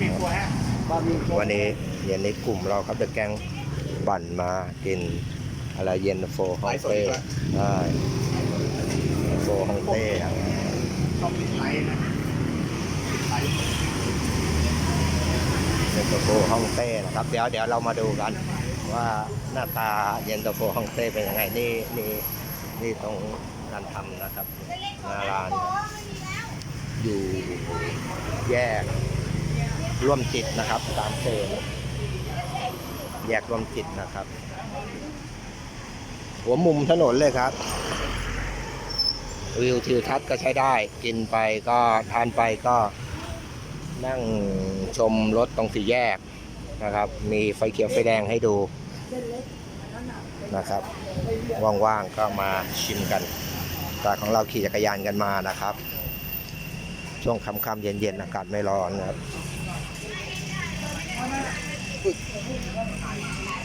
มีครัวฮะวันนี้เย็นนี้กลุ่มเราครับเดอะแกงบั่นมากินอะไรเย็นโฟฮ่องเต้ใช่โฟฮ่องเต้ครับชอบติดไลท์นะติดไลท์เย็นตโฟฮ่องเต้นะครับ เดี๋ยวเดี๋ยวเรามาดูกัน ว่าหน้าตาเย็นตโฟฮ่องเต้เป็นยังไงนี่นี่นี่ตรงการทำนะครับหน้าร้านอยู่แยก ร่วมจิตนะครับตามเซนแยกรวมจิตนะครับ หัวมุมถนนเลยครับ วิวทิวทัศน์ก็ใช้ได้ กินไปก็ทานไปก็นั่งชมรถตรงสี่แยกนะครับ มีไฟเขียวไฟแดงให้ดูนะครับ ว่างๆก็มาชิมกันแต่ของเราขี่จักรยานกันมานะครับ ช่วงค่ำๆเย็นๆอากาศไม่ร้อนนะครับ ฝึกเ